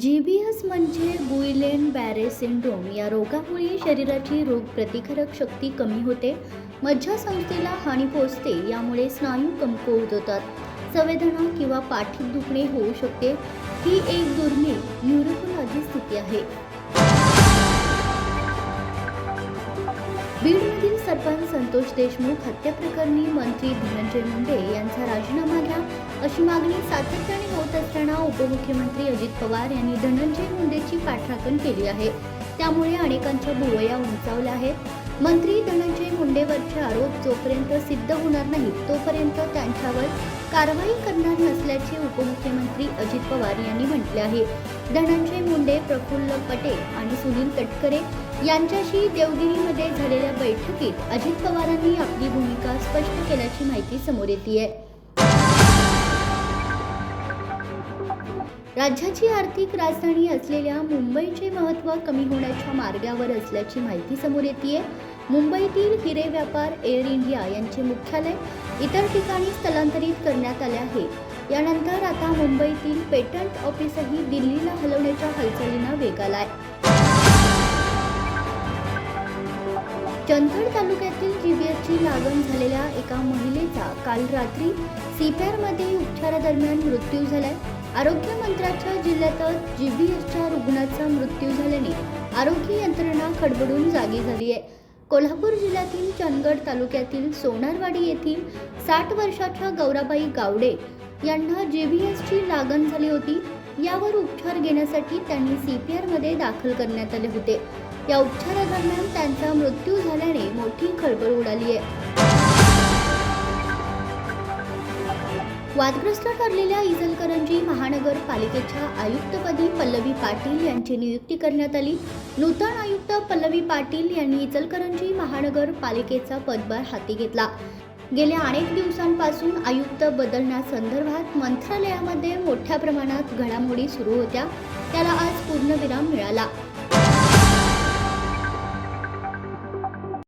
G B S म्हणजे बुईलेन बॅरे syndrome. या रोगामुळे शरीराची रोगप्रतिकारक शक्ती कमी होते मज्जासंस्थेला हानी पोहोचते यामुळे स्नायू कमकुवत होतात. संवेदना किंवा पाठीत दुखणे होऊ शकते. ही एक दुर्मिळ न्यूरोलॉजी स्थिती आहे. बीडमधील सरपंच संतोष देशमुख हत्येप्रकरणी मंत्री धनंजय मुंडे यांचा राजीनामा घ्या अशी मागणी सातत्याने होत असताना उपमुख्यमंत्री अजित पवार यांनी धनंजय मुंडेची पाठराखण केली आहे. त्यामुळे अनेकांच्या भुवया उंचावल्या आहेत. मंत्री धनंजय जोपर्यंत सिद्ध होणार नाही तोपर्यंत त्यांच्यावर कारवाई करणार नसल्याचे उपमुख्यमंत्री अजित पवार यांनी म्हटले आहे. धनंजय मुंडे प्रफुल्ल पटेल आणि सुनील तटकरे यांच्याशी देवगिरीमध्ये झालेल्या बैठकीत अजित पवारांनी आपली भूमिका स्पष्ट केल्याची माहिती समोर येते राज्याची आर्थिक राजधानी असलेल्या मुंबईचे महत्त्व कमी होण्याच्या मार्गावर असल्याची माहिती समोर येते मुंबईतील हिरे व्यापार एअर इंडिया यांचे मुख्यालय इतर ठिकाणी स्थलांतरित करण्यात आले आहे. यानंतर आता मुंबईतील पेटंट ऑफिसही दिल्लीला हलवण्याच्या हालचालींना वेग आलाय. चंदगड तालुक्यातील जीबीएसची लागण झालेल्या एका महिलेचा काल रात्री सीपीआरमध्ये उपचारादरम्यान मृत्यू झालाय. आरोग्य मंत्र्याच्या जिल्ह्यातच जीबीएसच्या रुग्णाचा मृत्यू झाल्याने आरोग्य यंत्रणा खडबडून जागी झाली आहे. कोल्हापूर जिल्ह्यातील चंदगड तालुक्यातील सोनारवाडी येथील साठ वर्षाच्या गौराबाई गावडे यांना जे बी एसची लागण झाली होती. यावर उपचार घेण्यासाठी त्यांनी सी पी आरमध्ये दाखल करण्यात आले होते. या उपचारादरम्यान त्यांचा मृत्यू झाल्याने मोठी खळबळ उडाली आहे. वादग्रस्त ठरलेल्या इजलकर महानगरपालिकेच्या आयुक्तपदी पल्लवी पाटील यांची नियुक्ती करण्यात आली. नूतन आयुक्त पल्लवी पाटील यांनी इचलकरंजी महानगरपालिकेचा पदभार हाती घेतला. गेल्या अनेक दिवसांपासून आयुक्त बदलण्यासंदर्भात मंत्रालयामध्ये मोठ्या प्रमाणात घडामोडी सुरू होत्या. त्याला आज पूर्णविराम मिळाला.